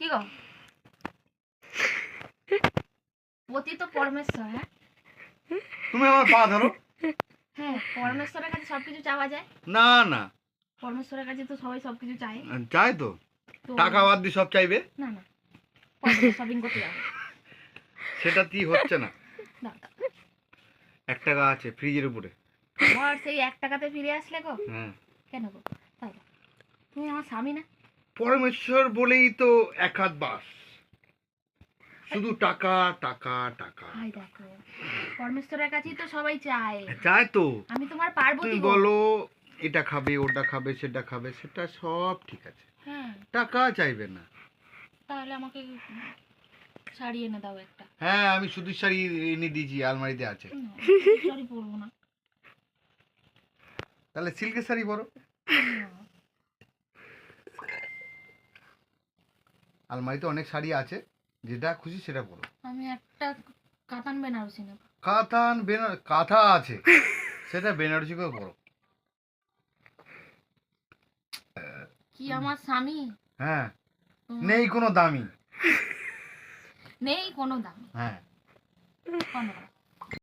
কি গো? পতি তো পরমেশ্বর হ্যাঁ? তুমি আমার পা ধরো। হ্যাঁ পরমেশ্বরের কাছে সবকিছু চাওয়া যায়? না না। পরমেশ্বরের কাছে তো সবাই সবকিছু চায়। চাই তো। টাকা বাদ দিয়ে সব চাইবে? না না। শপিং করতে যাব। সেটা কি হচ্ছে না। এক টাকা আছে ফ্রিজের উপরে। আবার সেই এক টাকাতে ফিরে আসলে গো? হ্যাঁ। কেন গো? তাই। তুমি আমার স্বামী না? পরমেশ্বর বলেই তো এক হাত বাস। শুধু টাকা টাকা টাকা। হাই দেখো পরমেশ্বরের কাছেই তো সবাই চায়। চায় তো। আমি তোমার তুমি পার্বতী গো। বলো এটা খাবে ওটা খাবে সেটা খাবে সেটা সব ঠিক আছে। হ্যাঁ। টাকা চাইবে না। তাহলে আমাকে শাড়ি এনে দাও একটা। হ্যাঁ আমি সুতির শাড়ি এনে দিয়েছি আলমারিতে আছে। শাড়ি পরবো না। তাহলে সিল্কের শাড়ি পরো। আলমারিতে অনেক শাড়ি আছে যেটা খুশি সেটা পরো। আমি একটা কাতান বেনারসি নেব। কাতান বেনার কাঁথা আছে সেটা বেনারসি করে পরো। কি আমার স্বামী? হ্যাঁ নেই কোনো দামি। নেই কোনো দামি। হ্যাঁ। কোনো দাম।